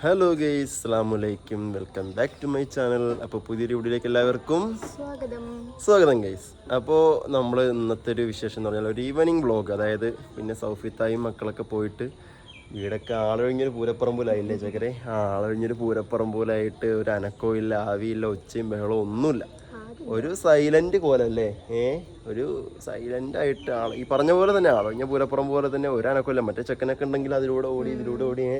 Hello guys അസ്സാമലൈക്കും welcome back to my channel അപ്പോൾ പുതിയൊരു വീഡിയോയിലേക്ക് എല്ലാവർക്കും സ്വാഗതം. സ്വാഗതം ഗൈസ് അപ്പോൾ നമ്മൾ ഇന്നത്തെ ഒരു വിശേഷം എന്ന് പറഞ്ഞാൽ ഒരു ഈവനിങ് വ്ളോഗ് അതായത് പിന്നെ സൗഫിത്തായും മക്കളൊക്കെ പോയിട്ട് വീടൊക്കെ ആളൊഴിഞ്ഞൊരു പൂരപ്പറമ്പിലായില്ലേ ചക്കരെ? ആ ആളൊഴിഞ്ഞൊരു പൂരപ്പറമ്പിലായിട്ട് ഒരു അനക്കോ ഇല്ല ആവിയില്ല ഒച്ചയും ബഹളവും ഒന്നുമില്ല. ഒരു സൈലന്റ് കോലല്ലേ ഏ? ഒരു സൈലന്റ് ആയിട്ട് ആൾ ഈ പറഞ്ഞ പോലെ തന്നെ ആളൊഴിഞ്ഞ പൂരപ്പുറം പോലെ തന്നെ ഒരു അനക്കമില്ല മറ്റേ ചെക്കനൊക്കെ ഉണ്ടെങ്കിൽ അതിലൂടെ ഓടി ഇതിലൂടെ ഓടി ഏ?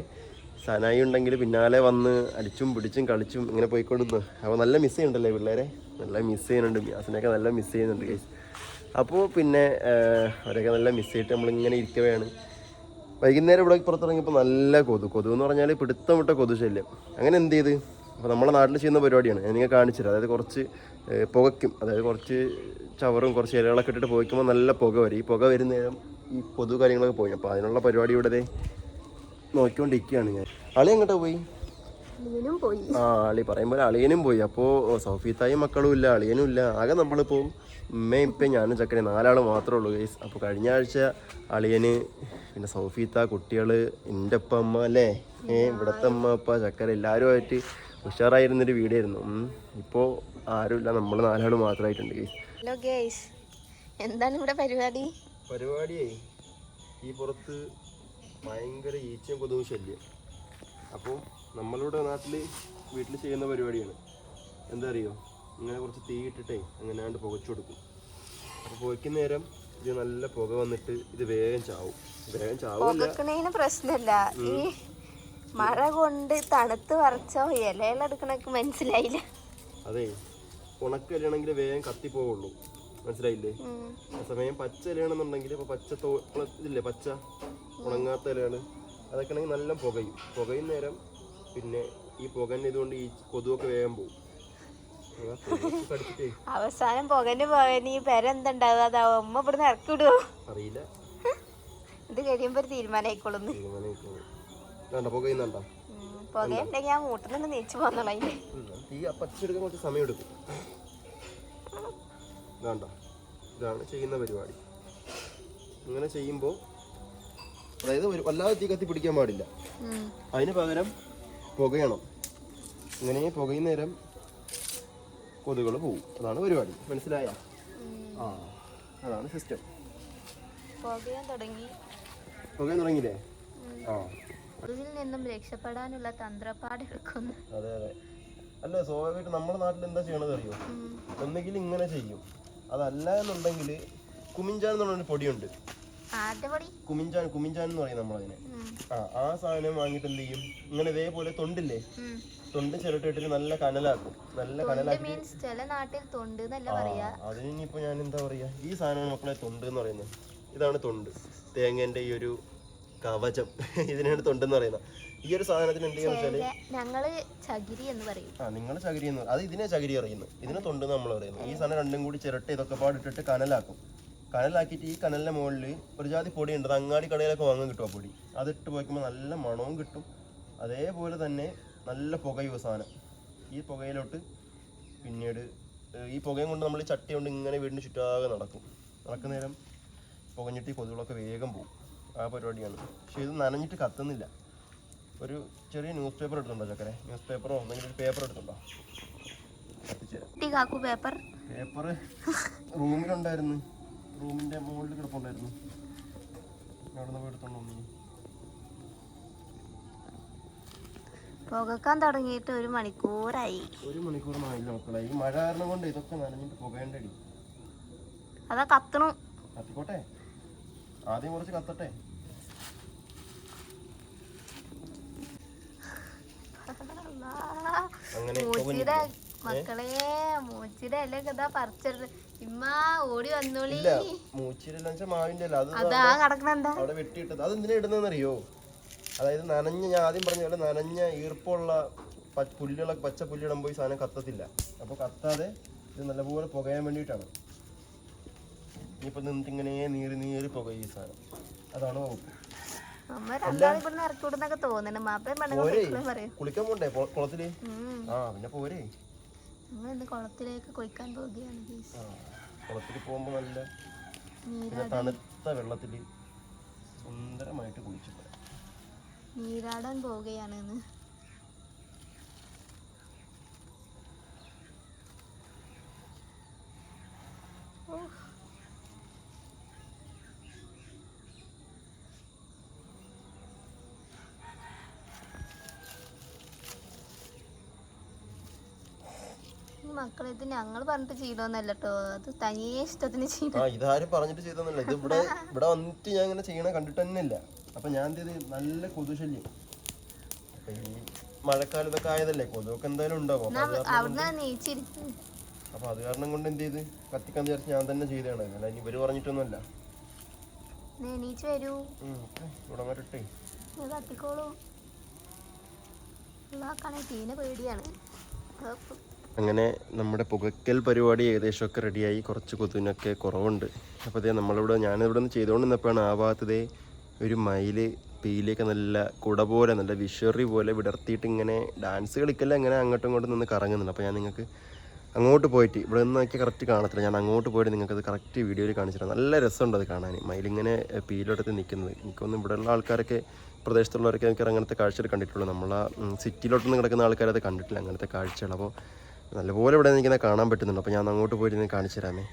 സനായി ഉണ്ടെങ്കിൽ പിന്നാലെ വന്ന് അടിച്ചും പിടിച്ചും കളിച്ചും ഇങ്ങനെ പോയിക്കൊടുന്നു അപ്പോൾ നല്ല മിസ് ചെയ്യുന്നുണ്ടല്ലേ പിള്ളേരെ? നല്ല മിസ് ചെയ്യുന്നുണ്ട്. മ്യാസിനെയൊക്കെ നല്ല മിസ് ചെയ്യുന്നുണ്ട് ഗൈസ് അപ്പോൾ പിന്നെ അവരൊക്കെ നല്ല മിസ് ചെയ്തിട്ട് നമ്മളിങ്ങനെ ഇരിക്കുകയാണ് വൈകുന്നേരം ഇവിടെ പുറത്തിറങ്ങിയപ്പോൾ നല്ല കൊതു. കൊതു എന്ന് പറഞ്ഞാൽ പിടുത്തം വിട്ട കൊതു ശല്യം. അങ്ങനെ എന്ത് ചെയ്ത്? അപ്പോൾ നമ്മുടെ നാട്ടിൽ ചെയ്യുന്ന പരിപാടിയാണ്. ഞാൻ നിങ്ങൾ കാണിച്ചു തരാം. അതായത് കുറച്ച് പുകയ്ക്കും. അതായത് കുറച്ച് ചവറും കുറച്ച് ഇലകളൊക്കെ ഇട്ടിട്ട് പുകയ്ക്കുമ്പോൾ നല്ല പുക വരും. ഈ പുക വരുന്ന നേരം ഈ കൊതു കാര്യങ്ങളൊക്കെ പോയി. അപ്പോൾ അതിനുള്ള പരിപാടി ഇവിടെ നോക്കിക്കൊണ്ടിരിക്കുകയാണ് ഞാൻ. അളി എങ്ങോട്ടാ പോയി? ആ അളി പറയുമ്പോൾ അളിയനും പോയി. അപ്പോൾ സൗഫീത്തായും മക്കളും ഇല്ല അളിയനും ഇല്ല. ആകെ നമ്മളിപ്പോൾ ഉമ്മയും ഇപ്പം ഞാനും ചക്കനെ നാലാൾ മാത്രമേ ഉള്ളൂ ഗൈസ് അപ്പോൾ കഴിഞ്ഞ ആഴ്ച അളിയന് പിന്നെ സൗഫീത്ത കുട്ടികൾ എന്റെ അപ്പ അമ്മ അല്ലേ? ഏ ഇവിടുത്തെ അമ്മ അപ്പ ചക്കര എല്ലാവരുമായിട്ട് ഉഷാറായിരുന്നൊരു വീടായിരുന്നു. ഇപ്പോൾ ആരുമില്ല. നമ്മൾ നാലാൾ മാത്രമായിട്ടുണ്ട് ഗൈസ് ഹലോ ഗൈസ് എന്താണ് ഇവിടെ പരിപാടി? പരിപാടിയേ ഈ പുറത്ത് ഭയങ്കര ഈച്ചയും കൊതുകും ശല്യം. അപ്പോൾ നമ്മളുടെ നാട്ടിൽ വീട്ടിൽ ചെയ്യുന്ന പരിപാടിയാണ്. എന്താ അറിയോ? ഇങ്ങനെ കുറച്ച് തീ ഇട്ടിട്ടേ അങ്ങനെയാണ്ട് പുകച്ചു കൊടുക്കും. അപ്പോൾ പുകയ്ക്കുന്ന നേരം ഇത് നല്ല പുക വന്നിട്ട് ഇത് വേഗം ചാവും. വേഗം ചാവും പ്രശ്നമില്ല. ഈ മഴ കൊണ്ട് തണുത്ത് വറച്ചോ ഇലയിലെടുക്കണക്ക് മനസ്സിലായില്ല. അതെ. ഉണക്കല്ലാണെങ്കിൽ വേഗം കത്തിപ്പോവുള്ളൂ മനസ്സിലായില്ലേ. ആ സമയം പച്ച ഇലയാണെന്നുണ്ടെങ്കിൽ ഇപ്പൊ പച്ച തോ ഇതില്ലേ? പച്ച? ഉണങ്ങാത്ത ഇലയാണ് അതൊക്കെ ആണെങ്കിൽ നല്ല പുകയും. പുകയും നേരം പിന്നെ ഈ പുകന്നെ ഇതുകൊണ്ട് ഈ കൊതുവൊക്കെ വേഗം പോകും അവസാനം പുകന് പുകന് ഈ പെര എന്തുണ്ടാവുക? അതാ അമ്മ ഇവിടുന്ന് ഇറക്കി വിടുവോ? അറിയില്ല. ഇത് കഴിയുമ്പോ ഒരു തീരുമാനമായിക്കോളുന്നു. തീരുമാനം വേണ്ട പുകയുന്നുണ്ട പുകയുണ്ടെങ്കിൽ ഞാൻ മൂട്ടിൽ നിന്ന് നീച്ചു പോന്നോളാം തീ ആ പച്ച എടുക്കാൻ കുറച്ച് സമയം എടുക്കും. വേണ്ട. ഇതാണ് ചെയ്യുന്ന പരിപാടി. ഇങ്ങനെ ചെയ്യുമ്പോൾ അതായത് ഒരു വല്ലാതെ തീ കത്തി പിടിക്കാൻ പാടില്ല. അതിന് പകരം പുകയണം. ഇങ്ങനെ പുകയും നേരം കൊതുകൾ പോവും. അതാണ് പരിപാടി. മനസ്സിലായ? ആ അതാണ് സിസ്റ്റം പുകയാൻ തുടങ്ങി. തുടങ്ങിയില്ലേ? ആ. നിന്നും രക്ഷപ്പെടാനുള്ള അതെ അതെ. അല്ല സ്വാഭാവികമായിട്ട് നമ്മുടെ നാട്ടിൽ എന്താ ചെയ്യണത് അറിയോ? ഒന്നുകിൽ ഇങ്ങനെ ചെയ്യും. അതല്ല എന്നുണ്ടെങ്കിൽ കുമിഞ്ചാൻ എന്ന് പറഞ്ഞൊരു പൊടിയുണ്ട്. കുമിഞ്ചാൻ കുമിഞ്ചാൻ എന്ന് പറയും നമ്മളതിനെ. ആ ആ സാധനം വാങ്ങിട്ട് എന്ത് ചെയ്യും? ഇങ്ങനെ ഇതേപോലെ തൊണ്ടില്ലേ. തൊണ്ട് ചിരട്ടിട്ട് നല്ല കനലാക്കും. നല്ല കനലാക്കി ചില നാട്ടിൽ തൊണ്ട് ഞാൻ എന്താ പറയാ. ഈ സാധനമാണ് മക്കളെ തൊണ്ട് എന്ന് പറയുന്നത്. ഇതാണ് തൊണ്ട്. തേങ്ങന്റെ ഈ ഒരു കവചം. ഇതിനാണ് തൊണ്ട് എന്ന് പറയുന്നത്. ഈ ഒരു സാധനത്തിന് എന്ത് ചെയ്യാന്ന് വെച്ചാൽ ചില- ഞങ്ങൾ ചകിരി എന്ന് പറയും. ആ നിങ്ങൾ ചകിരി എന്ന്. അത് ഇതിനെ ചകിരി അറിയുന്നു ഇതിനെ തൊണ്ട് നമ്മൾ അറിയുന്നു ഈ സാധനം രണ്ടും കൂടി ചിരട്ട ഇതൊക്കെ പാടിട്ടിട്ട് കനലാക്കും. കനലാക്കിയിട്ട് ഈ കനലിന്റെ മുകളിൽ ഒരു ജാതി പൊടി ഉണ്ട് അങ്ങാടി കടയിലൊക്കെ വാങ്ങാൻ കിട്ടും ആ പൊടി. അതിട്ട് പോയിക്കുമ്പോൾ നല്ല മണവും കിട്ടും. അതേപോലെ തന്നെ നല്ല പുകയും സാധനം. ഈ പുകയിലോട്ട് പിന്നീട് ഈ പുകയും കൊണ്ട് നമ്മൾ ചട്ടി കൊണ്ട് ഇങ്ങനെ വീടിന് ചുറ്റാകെ നടക്കും. നടക്കുന്ന നേരം പുകഞ്ഞിട്ട് ഈ കൊതുകളൊക്കെ വേഗം പോകും ആ പരിപാടിയാണ്. പക്ഷേ ഇത് നനഞ്ഞിട്ട് കത്തുന്നില്ല. ഒരു ചെറിയ ന്യൂസ് പേപ്പർ എടുത്തുണ്ടോ ചക്കരെ? ന്യൂസ് പേപ്പറോ? അല്ലെങ്കിൽ ഒരു പേപ്പർ എടുത്തുണ്ടോ കത്തിച്ചു പേപ്പർ. പേപ്പർ റൂമിലുണ്ടായിരുന്നു. റൂമിന്റെ മുകളിൽ കിടപ്പുണ്ടായിരുന്നു. അവിടെ നിന്ന് എടുത്തോണ്ട് വന്നു. പുകക്കാൻ തുടങ്ങിയിട്ട് ഒരു മണിക്കൂറായി. ഒരു മണിക്കൂറിനായില്ല മക്കളെ. ഈ മഴ കാരണം കൊണ്ട് ഇതൊക്കെ നനഞ്ഞിട്ട് പുകയണ്ടടി. അതാ കത്തണു. കത്തിക്കോട്ടെ? ആദ്യം കുറച്ച് കത്തട്ടെ? അങ്ങനെ മക്കളെ മൂച്ചിയുടെ അല്ലേ കഥ പറിച്ചെടുത്ത് ഓടി വന്നോളി. ഇല്ല മൂച്ചിലെല്ലാം വെച്ചാൽ മാവിന്റെ അല്ല അത് അതാ കിടക്കണെന്താ അവിടെ വെട്ടിയിട്ടത്. അത് എന്തിനാ ഇടുന്നതെന്നറിയോ? അതായത് നനഞ്ഞ ഞാൻ ആദ്യം പറഞ്ഞ പോലെ നനഞ്ഞ ഈർപ്പുള്ള പുല്ലുകളൊക്കെ പച്ച പുല്ലിടുമ്പോൾ ഈ സാധനം കത്തത്തില്ല. അപ്പോൾ കത്താതെ ഇത് നല്ലപോലെ പുകയാൻ വേണ്ടിയിട്ടാണ്. ഇനിയിപ്പോൾ നിന്നിട്ട് ഇങ്ങനെ നീറി നീറി പുകയും ഈ സാധനം. അതാണ് വകുപ്പ്. കുളിക്കാൻ പോണ്ടേ? കുളത്തിൽ? ആ പിന്നെ പോരേ. കുളത്തിലേക്ക് കുളിക്കാൻ പോവുകയാണ് കുളത്തിൽ പോകുമ്പോൾ നല്ല പിന്നെ തണുത്ത വെള്ളത്തിൽ സുന്ദരമായിട്ട് കുളിച്ചു പോരാം. നീരാടാൻ പോവുകയാണ് മക്കളെ ഇത് ഞങ്ങൾ പറഞ്ഞിട്ട് ചെയ്യണമെന്നല്ല കേട്ടോ അത് തനിയെ ഇഷ്ടത്തിന് ചെയ്ത. ആ ഇതാരും പറഞ്ഞിട്ട് ചെയ്തൊന്നുമില്ല ഇത് ഇവിടെ ഇവിടെ വന്നിട്ട് ഞാൻ ഇങ്ങനെ ചെയ്യണ കണ്ടിട്ട് തന്നെ ഇല്ല അപ്പൊ ഞാൻ എന്ത് ചെയ്ത്? നല്ല കൊതുശല്യം അപ്പൊ ഈ മഴക്കാലം ഇതൊക്കെ ആയതല്ലേ? കൊതുകൊക്കെ എന്തായാലും ഉണ്ടാവും. അപ്പൊ അത് കാരണം അവിടുന്ന് നീച്ചിരിക്കും. അപ്പൊ അത് കാരണം കൊണ്ട് എന്ത് ചെയ്ത്? കത്തിക്കാൻ വിചാരിച്ച് ഞാൻ തന്നെ ചെയ്തതാണ്. അല്ല ഇനി ഇവർ പറഞ്ഞിട്ടൊന്നുമല്ല. നീച്ച് വരൂ. ഉം, ഇട്ട് ഇവിടെ വരെ ഇട്ടേ കത്തിക്കോളൂ. ഉള്ളാക്കാണെ തീനെ പേടിയാണ്. അപ്പൊ അങ്ങനെ നമ്മുടെ പുകയ്ക്കൽ പരിപാടി ഏകദേശമൊക്കെ റെഡിയായി. കുറച്ച് കൊതുവിനൊക്കെ കുറവുണ്ട്. അപ്പോൾ അതേ നമ്മളിവിടെ ഞാനിവിടെ നിന്ന് ചെയ്തുകൊണ്ട് നിന്നപ്പോഴാണ് ആ ഭാഗത്തതേ ഒരു മയിൽ പീലിയൊക്കെ നല്ല കുട പോലെ നല്ല വിഷറി പോലെ വിടർത്തിയിട്ട് ഇങ്ങനെ ഡാൻസ് കളിക്കല്ല ഇങ്ങനെ അങ്ങോട്ടും ഇങ്ങോട്ടും നിന്ന് കറങ്ങുന്നുണ്ട്. അപ്പോൾ ഞാൻ നിങ്ങൾക്ക് അങ്ങോട്ട് പോയിട്ട് ഇവിടെ നിന്ന് നോക്കി കറക്റ്റ് കാണത്തില്ല. ഞാൻ അങ്ങോട്ട് പോയിട്ട് നിങ്ങൾക്ക് അത് കറക്റ്റ് വീഡിയോയിൽ കാണിച്ചിട്ട് നല്ല രസമുണ്ട് അത് കാണാൻ. മയിലിങ്ങനെ പീലെടുത്ത് നിൽക്കുന്നത്. എനിക്കൊന്നും ഇവിടെയുള്ള ആൾക്കാരൊക്കെ പ്രദേശത്തുള്ളവരൊക്കെ എനിക്ക് അങ്ങനത്തെ കാഴ്ചകൾ കണ്ടിട്ടുള്ളൂ. നമ്മൾ ആ സിറ്റിയിലോട്ടൊന്നും കിടക്കുന്ന ആൾക്കാരത് കണ്ടിട്ടില്ല അങ്ങനത്തെ കാഴ്ചകൾ അപ്പോൾ നല്ലപോലെ ഇവിടെ നിൽക്കുന്ന കാണാൻ പറ്റുന്നുണ്ട്. അപ്പോൾ ഞാൻ അങ്ങോട്ട് പോയിട്ട് നിന്ന് കാണിച്ചു തരാമേ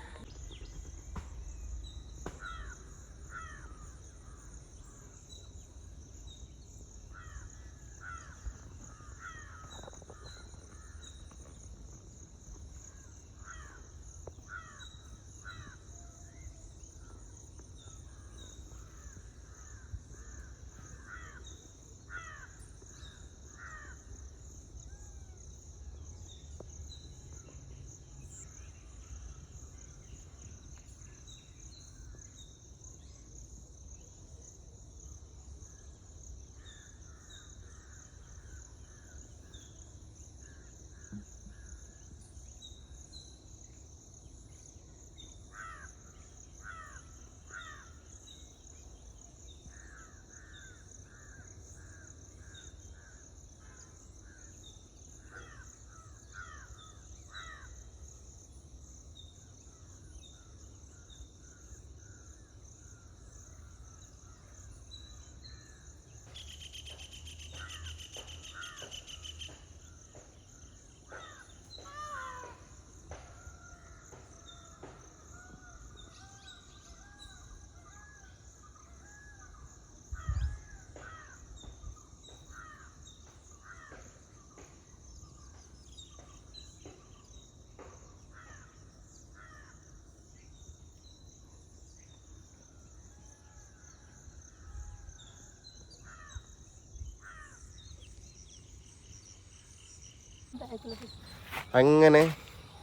അങ്ങനെ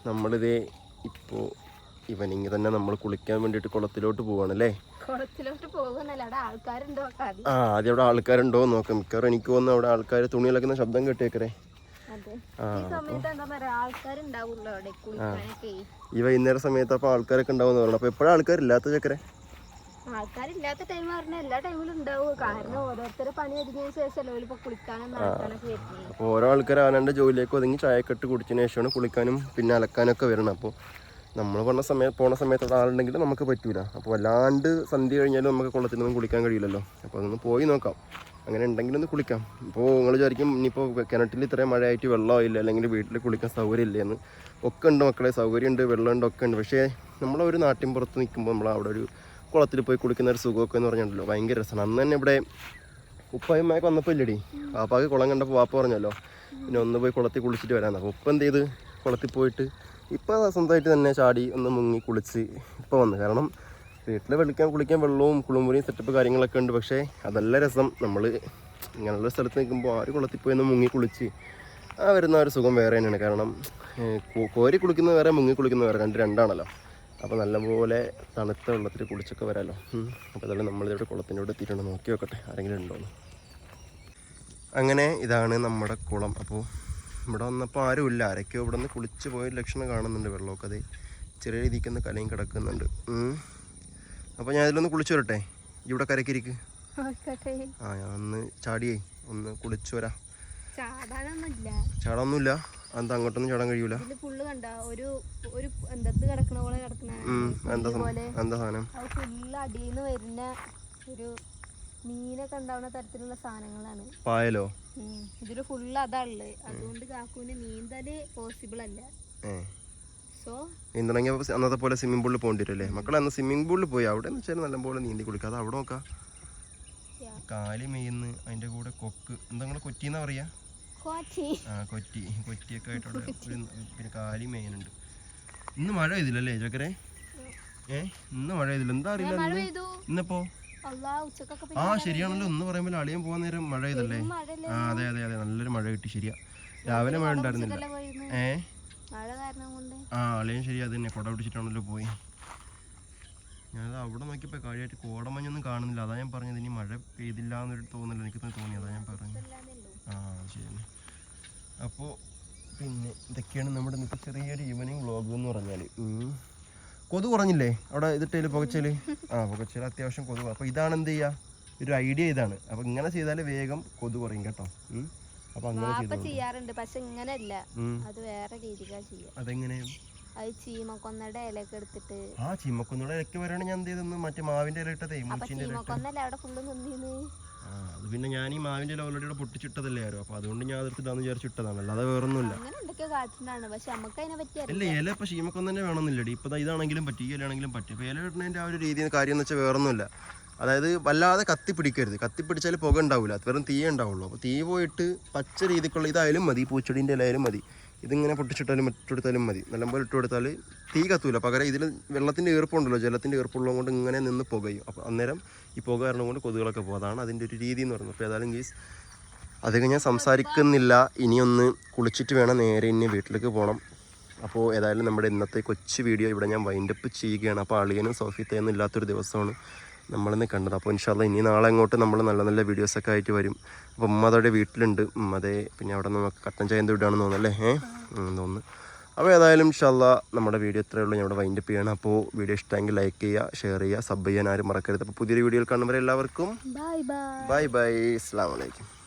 നമ്മളിത് ഇപ്പോൾ ഇവനിങ് തന്നെ നമ്മൾ കുളിക്കാൻ വേണ്ടിട്ട് കുളത്തിലോട്ട് കുളത്തിലോട്ട് പോകുന്നല്ല അവിടെ ആൾക്കാരുണ്ടോ ആദ്യം ആ ആദ്യം അവിടെ ആൾക്കാരുണ്ടോ നോക്കാം. മിക്കവാറും എനിക്ക് തോന്നുന്നു അവിടെ ആൾക്കാർ തുണി ഇളക്കുന്ന ശബ്ദം കേട്ടേക്കറേ. അതെ. ഈ വൈകുന്നേര സമയത്ത് അപ്പൊ ആൾക്കാരൊക്കെ ഉണ്ടാവും അപ്പൊ എപ്പോഴും ആൾക്കാരില്ലാത്ത ചക്കരെ. ആൾക്കാരില്ലാത്ത ടൈം പറഞ്ഞാൽ എല്ലാ ടൈമിലും ഉണ്ടാവും. കാരണം ഓരോരുത്തരെ പണി ഒതുങ്ങിയതിന് ശേഷം ഇപ്പൊ കുളിക്കാനും നടക്കാനൊക്കെ വരുന്നത് ഓരോ ആൾക്കാർ അവനവന്റെ ജോലിയൊക്കെ ഒതുങ്ങി ചായക്കെട്ട് കുടിച്ചതിന് ശേഷമാണ് കുളിക്കാനും പിന്നെ അലക്കാനൊക്കെ വരണം അപ്പോൾ നമ്മൾ പറഞ്ഞ സമയത്ത് പോണ സമയത്ത് അവിടെ ആളുണ്ടെങ്കിൽ നമുക്ക് പറ്റൂല. അപ്പോൾ വല്ലാണ്ട് സന്ധ്യ കഴിഞ്ഞാലും നമുക്ക് കുളത്തിലൊന്നും കുളിക്കാൻ കഴിയില്ലല്ലോ. അപ്പോൾ അതൊന്ന് പോയി നോക്കാം. അങ്ങനെ ഉണ്ടെങ്കിലും ഒന്ന് കുളിക്കാം. ഇപ്പോൾ നിങ്ങൾ വിചാരിക്കും ഇനിയിപ്പോൾ കിണറ്റിൽ ഇത്രയും മഴയായിട്ട് വെള്ളമില്ല അല്ലെങ്കിൽ വീട്ടിൽ കുളിക്കാൻ സൗകര്യമില്ല എന്ന്. ഒക്കെ ഉണ്ട് മക്കളെ സൗകര്യമുണ്ട് വെള്ളമുണ്ട് ഒക്കെ ഉണ്ട്. പക്ഷേ നമ്മളൊരു നാട്ടിൻ പുറത്ത് നിൽക്കുമ്പോൾ നമ്മൾ അവിടെ ഒരു കുളത്തിൽ പോയി കുളിക്കുന്ന ഒരു സുഖമൊക്കെ എന്ന് പറഞ്ഞിട്ടുണ്ടല്ലോ. ഭയങ്കര രസമാണ്. അന്ന് തന്നെ ഇവിടെ ഉപ്പായമ്മയൊക്കെ വന്നപ്പോൾ ഇല്ലടി. പാപ്പാക്ക് കുളം കണ്ടപ്പോൾ പാപ്പ പറഞ്ഞല്ലോ പിന്നെ ഒന്ന് പോയി കുളത്തിൽ കുളിച്ചിട്ട് വരാമെന്ന് അപ്പോൾ ഉപ്പ എന്ത് ചെയ്ത്? കുളത്തിൽ പോയിട്ട് ഇപ്പോൾ സ്വന്തമായിട്ട് തന്നെ ചാടി ഒന്ന് മുങ്ങി കുളിച്ച് ഇപ്പോൾ വന്നു. കാരണം വീട്ടിൽ വെളിക്കാൻ കുളിക്കാൻ വെള്ളവും കുളിമുറിയും സെറ്റപ്പ് കാര്യങ്ങളൊക്കെ ഉണ്ട്. പക്ഷേ അതല്ല രസം. നമ്മൾ ഇങ്ങനെയുള്ള സ്ഥലത്ത് നിൽക്കുമ്പോൾ ആര് കുളത്തിൽ പോയി ഒന്ന് മുങ്ങി കുളിച്ച് ആ വരുന്ന ഒരു സുഖം വേറെ തന്നെയാണ്. കാരണം കോരി കുളിക്കുന്ന വേറെ മുങ്ങി കുളിക്കുന്ന വേറെ. രണ്ട് രണ്ടാണല്ലോ. അപ്പോൾ നല്ലപോലെ തണുത്ത വെള്ളത്തിൽ കുളിച്ചൊക്കെ വരാമല്ലോ അപ്പോൾ അതുകൊണ്ട് നമ്മളിതോടെ കുളത്തിന്റെ ഇവിടെ എത്തിയിട്ടുണ്ട് നോക്കി വെക്കട്ടെ ആരെങ്കിലും ഉണ്ടോന്ന് അങ്ങനെ ഇതാണ് നമ്മുടെ കുളം. അപ്പോൾ ഇവിടെ വന്നപ്പോൾ ആരുമില്ല ആരൊക്കെയോ ഇവിടെ നിന്ന് കുളിച്ച് പോയ ലക്ഷണം കാണുന്നുണ്ട് വെള്ളമൊക്കെ. അത് ചെറിയ രീതിക്ക് ഒന്ന് കലയും കിടക്കുന്നുണ്ട്. അപ്പോൾ ഞാൻ ഇതിലൊന്ന് കുളിച്ചു വരട്ടെ? ഇവിടെ കരക്കിരിക്ക്. ആ ഞാൻ ഒന്ന് ചാടിയേ. ഒന്ന് കുളിച്ചു വരാം. ചാടാനൊന്നുമില്ല? എന്താ അങ്ങോട്ടൊന്നും ചാടാൻ കഴിയൂല. പോലെ. എന്താ പോലെ. എന്താ സാധനം മീനൊക്കെ ഉണ്ടാവുന്ന തരത്തിലുള്ള സാധനങ്ങളാണ്. പായലോ. ഇതിൽ ഫുള്ള് അതാ ഉള്ളത് അതുകൊണ്ട് കാക്കൂന് നീന്തൽ പോസിബിൾ അല്ല. സോ നീന്തണമെങ്കിൽ അന്നത്തെ പോലെ സ്വിമ്മിംഗ് പൂളിൽ പോകേണ്ടി വരും അല്ലേ മക്കളെ അന്ന് സ്വിമ്മിംഗ് പൂളിൽ പോയി. അവിടെ എന്ന് വെച്ചാൽ നല്ലപോലെ നീന്തി കുളിക്കുക അത് അവിടെ നോക്കാം. കാലി മെയ്യുന്ന് അതിന്റെ കൂടെ കൊക്ക്. എന്താ കൊറ്റിന്നാ പറയാ? ആ കൊറ്റി കൊറ്റിയൊക്കെ ആയിട്ട് അവിടെ ഒരു പിന്നെ കാലി മേനുണ്ട് ഇന്ന് മഴ പെയ്തില്ലല്ലേ ചക്കരെ ഏ ഇന്ന് മഴ പെയ്തില്ല. എന്താ അറിയില്ല ഇന്നിപ്പോ? ആ ശരിയാണല്ലോ. ഒന്ന് പറയുമ്പോൾ അളിയൻ പോകാൻ നേരം മഴ പെയ്തല്ലേ? ആ അതെ അതെ അതെ. നല്ലൊരു മഴ കിട്ടി. ശരിയാ. രാവിലെ മഴ ഉണ്ടായിരുന്നില്ല. ഏ? ആ അളിയൻ ശരി അത് തന്നെ. കുട പിടിച്ചിട്ടാണല്ലോ പോയി. ഞാനത് അവിടെ നോക്കിയപ്പോൾ കാര്യമായിട്ട് കോടമഞ്ഞൊന്നും കാണുന്നില്ല. അതാ ഞാൻ പറഞ്ഞത് ഇനി മഴ പെയ്തില്ല എന്നൊരു തോന്നല എനിക്ക് തോന്നി അതാ ഞാൻ പറഞ്ഞത് ഇല്ലാന്നേ ശരി അപ്പോൾ പിന്നെ ഇതൊക്കെയാണ് നമ്മുടെ ഇന്നത്തെ ചെറിയൊരു ഈവനിങ് വ്ളോഗ് എന്ന് പറഞ്ഞാൽ കൊതു കുറഞ്ഞില്ലേ? അവിടെ ഇതിട്ടേൽ പുകച്ചേൽ? ആ പുകച്ചേൽ അത്യാവശ്യം കൊതു അപ്പോൾ ഇതാണ് എന്ത് ചെയ്യുക ഒരു ഐഡിയ ഇതാണ്. അപ്പോൾ ഇങ്ങനെ ചെയ്താൽ വേഗം കൊതു കുറയും കേട്ടോ. അപ്പോൾ അങ്ങനെ ചെയ്യാറുണ്ട്. പക്ഷെ ഇങ്ങനെയല്ല. അത് വേറെ രീതിക്കാ ചെയ്യാ. അതെങ്ങനെ? അത് ചീമക്കൊന്നയുടെ ഇലയൊക്കെ എടുത്തിട്ട്. ആ ചീമക്കൊന്നയുടെ ഇലയ്ക്ക് വരാണ് ഞാൻ എന്ത് ചെയ്തെന്ന് മറ്റേ മാവിന്റെ ഇല ഇട്ടതേ ചീമക്കൊന്നല്ല അവിടെ ഫുള്ള് നിന്നീന്ന്? ആ അത് പിന്നെ ഞാൻ ഈ മാവിന്റെ ഇല ഓൾറെഡി ഇവിടെ പൊട്ടിച്ചിട്ടതല്ലേ ആരോ? അപ്പോൾ അതുകൊണ്ട് ഞാൻ അതിർത്തി ഇടാന്ന് വിചാരിച്ചിട്ടതാണ് അല്ലാതെ വേറൊന്നുമില്ല. അല്ല ഇല ഇപ്പൊ ശീമക്കൊന്നും തന്നെ വേണമെന്നില്ലടി. ഇപ്പൊ ഇതാണെങ്കിലും പറ്റി ഇലയാണെങ്കിലും പറ്റി. ഇപ്പൊ ഇല ഇടുന്നതിന്റെ ആ ഒരു രീതി കാര്യം എന്ന് വെച്ചാൽ വേറൊന്നുമില്ല. അതായത് വല്ലാതെ കത്തി പിടിക്കരുത്. കത്തി പിടിച്ചാൽ പുക ഉണ്ടാവില്ല അത് വെറും തീ ഉണ്ടാവുള്ളൂ. അപ്പോൾ തീ പോയിട്ട് പച്ച രീതിക്കുള്ള ഇതായാലും മതി. പൂച്ചെടീന്റെ ഇലയായാലും മതി. ഇതിങ്ങനെ പൊട്ടിച്ചിട്ടാലും ഇട്ടെടുത്താലും മതി. നല്ലപോലെ ഇട്ട് കൊടുത്താൽ തീ കത്തൂല. പകരം ഇതിൽ വെള്ളത്തിന്റെ ഈർപ്പുണ്ടല്ലോ. ജലത്തിന്റെ ഈർപ്പുള്ളത് കൊണ്ട് ഇങ്ങനെ നിന്ന് പുകയും. അപ്പോൾ അന്നേരം ഈ പുക കാരണം കൊണ്ട് കൊതുകളൊക്കെ പോകും. അതാണ് അതിന്റെ ഒരു രീതി എന്ന് പറയുന്നത്. അപ്പോൾ ഏതായാലും ഗീസ് അതൊക്കെ ഞാൻ സംസാരിക്കുന്നില്ല. ഇനിയൊന്ന് കുളിച്ചിട്ട് വേണം. നേരെ ഇനി വീട്ടിലേക്ക് പോകണം അപ്പോൾ ഏതായാലും നമ്മുടെ ഇന്നത്തെ കൊച്ചു വീഡിയോ ഇവിടെ ഞാൻ വൈൻഡപ്പ് ചെയ്യുകയാണ്. അപ്പോൾ അളിയനും സോഫിത്തയൊന്നും ഇല്ലാത്തൊരു ദിവസമാണ്. നമ്മളിന്ന് കണ്ടത്. അപ്പോൾ ഇൻഷാല്ല ഇനി നാളെ അങ്ങോട്ട് നമ്മൾ നല്ല നല്ല വീഡിയോസൊക്കെ ആയിട്ട് വരും. അപ്പോൾ ഉമ്മ അതോടെ വീട്ടിലുണ്ട്. ഉമ്മതെ പിന്നെ അവിടെ നമുക്ക് കട്ടൻ ചായ എന്തോ ഇടാണെന്ന് തോന്നുന്നല്ലേ ഏഹ് തോന്നുന്നു. അപ്പോൾ ഏതായാലും ഇൻഷാല്ല നമ്മുടെ വീഡിയോ ഇത്രയേ ഉള്ളൂ. ഞാൻ ഇവിടെ വൈൻഡപ്പ് ചെയ്യണം. അപ്പോൾ വീഡിയോ ഇഷ്ടമെങ്കിൽ ലൈക്ക് ചെയ്യുക ഷെയർ ചെയ്യുക സബ് ചെയ്യാൻ ആരും മറക്കരുത്. അപ്പോൾ പുതിയൊരു വീഡിയോയിൽ കാണുമ്പോൾ എല്ലാവർക്കും ബൈ ബൈ ബൈ ബൈ അസ്സാം വലൈക്കും